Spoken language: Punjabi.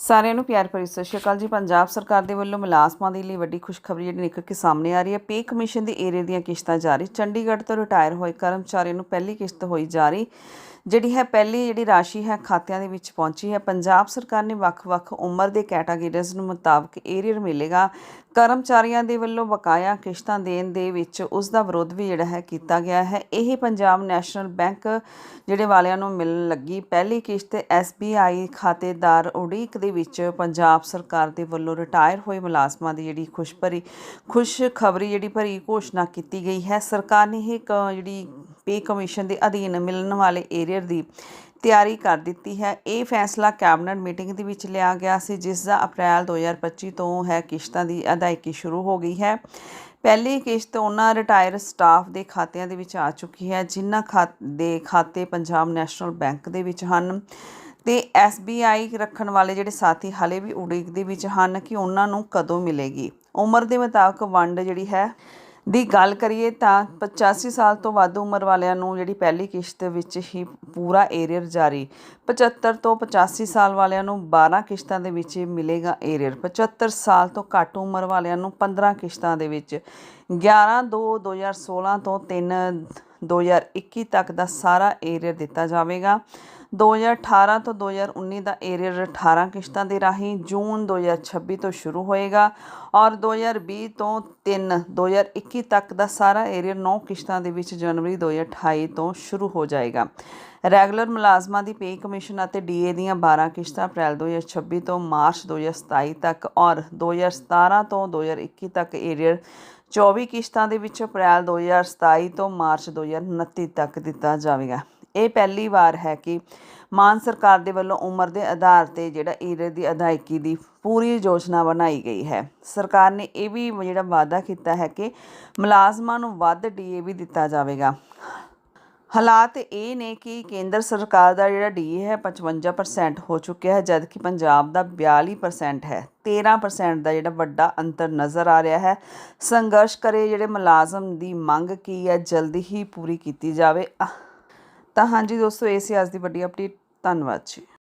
ਸਾਰਿਆਂ ਨੂੰ ਪਿਆਰ ਭਰੀ ਸਤਿ ਸ਼੍ਰੀ ਅਕਾਲ ਜੀ। ਪੰਜਾਬ ਸਰਕਾਰ ਦੇ ਵੱਲੋਂ ਮੁਲਾਜ਼ਮਾਂ ਦੇ ਲਈ ਵੱਡੀ ਖੁਸ਼ਖਬਰੀ ਜਿਹੜੀ ਨਿਕਲ ਕੇ ਸਾਹਮਣੇ ਆ ਰਹੀ ਹੈ। ਪੇ ਕਮਿਸ਼ਨ ਦੀ ਏਰੀਆ ਦੀਆਂ ਕਿਸ਼ਤਾਂ ਜਾਰੀ। ਚੰਡੀਗੜ੍ਹ ਤੋਂ ਰਿਟਾਇਰ ਹੋਏ ਕਰਮਚਾਰੀਆਂ ਨੂੰ ਪਹਿਲੀ ਕਿਸ਼ਤ ਹੋਈ ਜਾਰੀ ਜਿਹੜੀ ਹੈ ਪਹਿਲੀ ਜਿਹੜੀ ਰਾਸ਼ੀ ਹੈ ਖਾਤਿਆਂ ਦੇ ਵਿੱਚ ਪਹੁੰਚੀ ਹੈ। ਪੰਜਾਬ ਸਰਕਾਰ ਨੇ ਵੱਖ-ਵੱਖ ਉਮਰ ਦੇ ਕੈਟਾਗਰੀਜ਼ ਨੂੰ ਮੁਤਾਬਕ ਏਰੀਅਰ ਮਿਲੇਗਾ। ਕਰਮਚਾਰੀਆਂ ਦੇ ਵੱਲੋਂ ਬਕਾਇਆ ਕਿਸ਼ਤਾਂ ਦੇਣ ਦੇ ਵਿੱਚ ਉਸ ਦਾ ਵਿਰੋਧ ਵੀ ਜਿਹੜਾ ਹੈ ਕੀਤਾ ਗਿਆ ਹੈ। ਇਹ ਪੰਜਾਬ ਨੈਸ਼ਨਲ ਬੈਂਕ ਜਿਹੜੇ ਵਾਲਿਆਂ ਨੂੰ ਮਿਲਣ ਲੱਗੀ ਪਹਿਲੀ ਕਿਸ਼ਤ SBI ਖਾਤੇਦਾਰ ਉਡੀਕ ਦੇ ਵਿੱਚ ਪੰਜਾਬ ਸਰਕਾਰ ਦੇ ਵੱਲੋਂ ਰਿਟਾਇਰ ਹੋਏ ਮੁਲਾਜ਼ਮਾਂ ਦੀ ਜਿਹੜੀ ਖੁਸ਼ਭਰੀ ਖੁਸ਼ ਖਬਰੀ ਜਿਹੜੀ ਭਰੀ ਘੋਸ਼ਣਾ ਕੀਤੀ ਗਈ ਹੈ। ਸਰਕਾਰ ਨੇ ਇਹ ਕ- ਜਿਹੜੀ ਪੇ ਕਮਿਸ਼ਨ ਦੇ ਅਧੀਨ ਮਿਲਣ ਵਾਲੇ ਏਰੀਅਰ ਦੀ ਤਿਆਰੀ ਕਰ ਦਿੱਤੀ ਹੈ। ਇਹ ਫੈਸਲਾ ਕੈਬਨਿਟ ਮੀਟਿੰਗ ਦੇ ਵਿੱਚ ਲਿਆ ਗਿਆ ਸੀ, ਜਿਸ ਦਾ ਅਪ੍ਰੈਲ 2025 ਤੋਂ ਹੈ ਕਿਸ਼ਤਾਂ ਦੀ ਅਦਾਇਗੀ ਸ਼ੁਰੂ ਹੋ ਗਈ ਹੈ। ਪਹਿਲੀ ਕਿਸ਼ਤ ਉਹਨਾਂ ਰਿਟਾਇਰ ਸਟਾਫ ਦੇ ਖਾਤਿਆਂ ਦੇ ਵਿੱਚ ਆ ਚੁੱਕੀ ਹੈ, ਜਿਨ੍ਹਾਂ ਖਾਤ, ਦੇ ਖਾਤੇ ਪੰਜਾਬ ਨੈਸ਼ਨਲ ਬੈਂਕ ਦੇ ਵਿੱਚ ਹਨ। ਤੇ SBI ਰੱਖਣ ਵਾਲੇ ਜਿਹੜੇ ਸਾਥੀ ਹਾਲੇ ਵੀ ਉਡੀਕ ਦੇ ਵਿੱਚ ਹਨ ਕਿ ਉਹਨਾਂ ਨੂੰ ਕਦੋਂ ਮਿਲੇਗੀ। ਉਮਰ ਦੇ ਮੁਤਾਬਕ ਵੰਡ ਜਿਹੜੀ ਹੈ ਦੀ ਗੱਲ ਕਰੀਏ ਤਾਂ 85 ਸਾਲ ਤੋਂ ਵੱਧ ਉਮਰ ਵਾਲਿਆਂ ਨੂੰ ਜਿਹੜੀ ਪਹਿਲੀ ਕਿਸ਼ਤ ਵਿੱਚ ਹੀ ਪੂਰਾ ਏਰੀਅਰ ਜਾਰੀ। 75 ਤੋਂ 85 ਸਾਲ ਵਾਲਿਆਂ ਨੂੰ 12 ਕਿਸ਼ਤਾਂ ਦੇ ਵਿੱਚ ਮਿਲੇਗਾ ਏਰੀਅਰ। 75 ਸਾਲ ਤੋਂ ਘੱਟ ਉਮਰ ਵਾਲਿਆਂ ਨੂੰ 15 ਕਿਸ਼ਤਾਂ ਦੇ ਵਿੱਚ। 11 2 2016 ਤੋਂ 3 2021 ਤੱਕ ਦਾ ਸਾਰਾ ਏਰੀਅਰ ਦਿੱਤਾ ਜਾਵੇਗਾ। 2018 ਤੋਂ 2019 ਦਾ ਏਰੀਅਰ 18 ਕਿਸ਼ਤਾਂ ਦੇ ਰਾਹੀਂ ਜੂਨ 2026 ਤੋਂ ਸ਼ੁਰੂ ਹੋਏਗਾ ਔਰ 2020 ਤੋਂ 3 2021 ਤੱਕ ਦਾ ਸਾਰਾ ਏਰੀਅਰ 9 ਕਿਸ਼ਤਾਂ ਦੇ ਵਿੱਚ ਜਨਵਰੀ 2028 ਤੋਂ ਸ਼ੁਰੂ ਹੋ ਜਾਏਗਾ ਰੈਗੂਲਰ ਮੁਲਾਜ਼ਮਾਂ ਦੀ ਪੇ ਕਮਿਸ਼ਨ ਅਤੇ ਡੀਏ ਦੀਆਂ 12 ਕਿਸ਼ਤਾਂ ਅਪ੍ਰੈਲ 2026 ਤੋਂ ਮਾਰਚ 2027 ਤੱਕ ਔਰ 2017 ਤੋਂ 2021 ਤੱਕ ਏਰੀਅਰ 24 ਕਿਸ਼ਤਾਂ ਦੇ ਵਿੱਚ ਅਪ੍ਰੈਲ 2027 ਤੋਂ ਮਾਰਚ 2029 ਤੱਕ ਦਿੱਤਾ ਜਾਵੇਗਾ ਇਹ ਪਹਿਲੀ ਵਾਰ ਹੈ ਕਿ ਮਾਨ ਸਰਕਾਰ ਦੇ ਵੱਲੋਂ ਉਮਰ ਦੇ ਆਧਾਰ ਤੇ ਜਿਹੜਾ ਏਰੀਅਰ ਦੀ ਅਦਾਇਗੀ ਦੀ ਪੂਰੀ ਯੋਜਨਾ ਬਣਾਈ ਗਈ ਹੈ। ਸਰਕਾਰ ਨੇ ਇਹ ਵੀ ਜਿਹੜਾ ਵਾਅਦਾ ਕੀਤਾ ਹੈ ਕਿ ਮੁਲਾਜ਼ਮਾਂ ਨੂੰ ਵੱਧ ਡੀਏ ਵੀ ਦਿੱਤਾ ਜਾਵੇਗਾ। ਹਾਲਾਤ ਇਹ ਨੇ ਕਿ ਕੇਂਦਰ ਸਰਕਾਰ ਦਾ ਜਿਹੜਾ ਡੀਏ ਹੈ 55% ਹੋ ਚੁੱਕਿਆ ਹੈ, ਜਦਕਿ ਪੰਜਾਬ ਦਾ 42% ਹੈ। 13% ਦਾ ਜਿਹੜਾ ਵੱਡਾ ਅੰਤਰ ਨਜ਼ਰ ਆ ਰਿਹਾ ਹੈ। ਸੰਘਰਸ਼ ਕਰੇ ਜਿਹੜੇ ਮੁਲਾਜ਼ਮ ਦੀ ਮੰਗ ਕੀ ਹੈ, ਜਲਦੀ ਹੀ ਪੂਰੀ ਕੀਤੀ ਜਾਵੇ। ਤਾਂ ਹਾਂਜੀ ਦੋਸਤੋ ਇਹ ਸੀ ਅੱਜ ਦੀ ਵੱਡੀ ਅਪਡੇਟ ਧੰਨਵਾਦ ਜੀ।